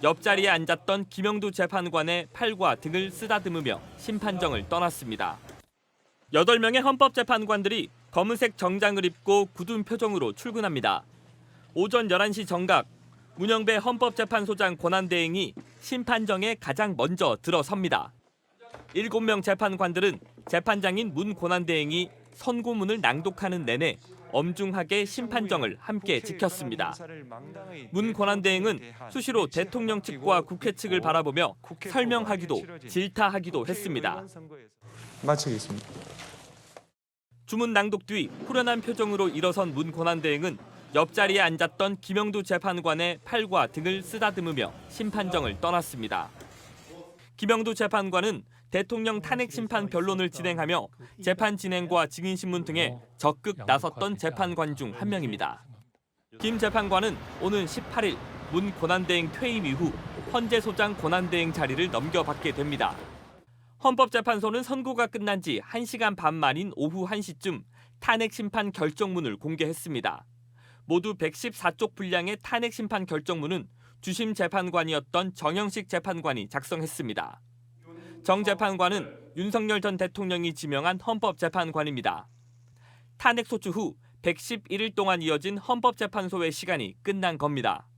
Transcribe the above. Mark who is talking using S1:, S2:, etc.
S1: 옆자리에 앉았던 김영두 재판관의 팔과 등을 쓰다듬으며 심판정을 떠났습니다. 8명의 헌법재판관들이 검은색 정장을 입고 굳은 표정으로 출근합니다. 오전 11시 정각 문영배 헌법재판소장 권한대행이 심판정에 가장 먼저 들어섭니다. 7명 재판관들은 재판장인 문 권한대행이 선고문을 낭독하는 내내 엄중하게 심판정을 함께 지켰습니다. 문 권한대행은 수시로 대통령 측과 국회 측을 바라보며 설명하기도 질타하기도 했습니다.
S2: 마치겠습니다.
S1: 주문 낭독 뒤 후련한 표정으로 일어선 문 권한대행은 옆자리에 앉았던 김영두 재판관의 팔과 등을 쓰다듬으며 심판정을 떠났습니다. 김영두 재판관은 대통령 탄핵 심판 변론을 진행하며 재판 진행과 증인 신문 등에 적극 나섰던 재판관 중 한 명입니다. 김 재판관은 오는 18일 문 권한대행 퇴임 이후 헌재 소장 권한대행 자리를 넘겨받게 됩니다. 헌법재판소는 선고가 끝난 지 1시간 반 만인 오후 1시쯤 탄핵 심판 결정문을 공개했습니다. 모두 114쪽 분량의 탄핵 심판 결정문은 주심 재판관이었던 정영식 재판관이 작성했습니다. 정 재판관은 윤석열 전 대통령이 지명한 헌법재판관입니다. 탄핵 소추 후 111일 동안 이어진 헌법재판소의 시간이 끝난 겁니다.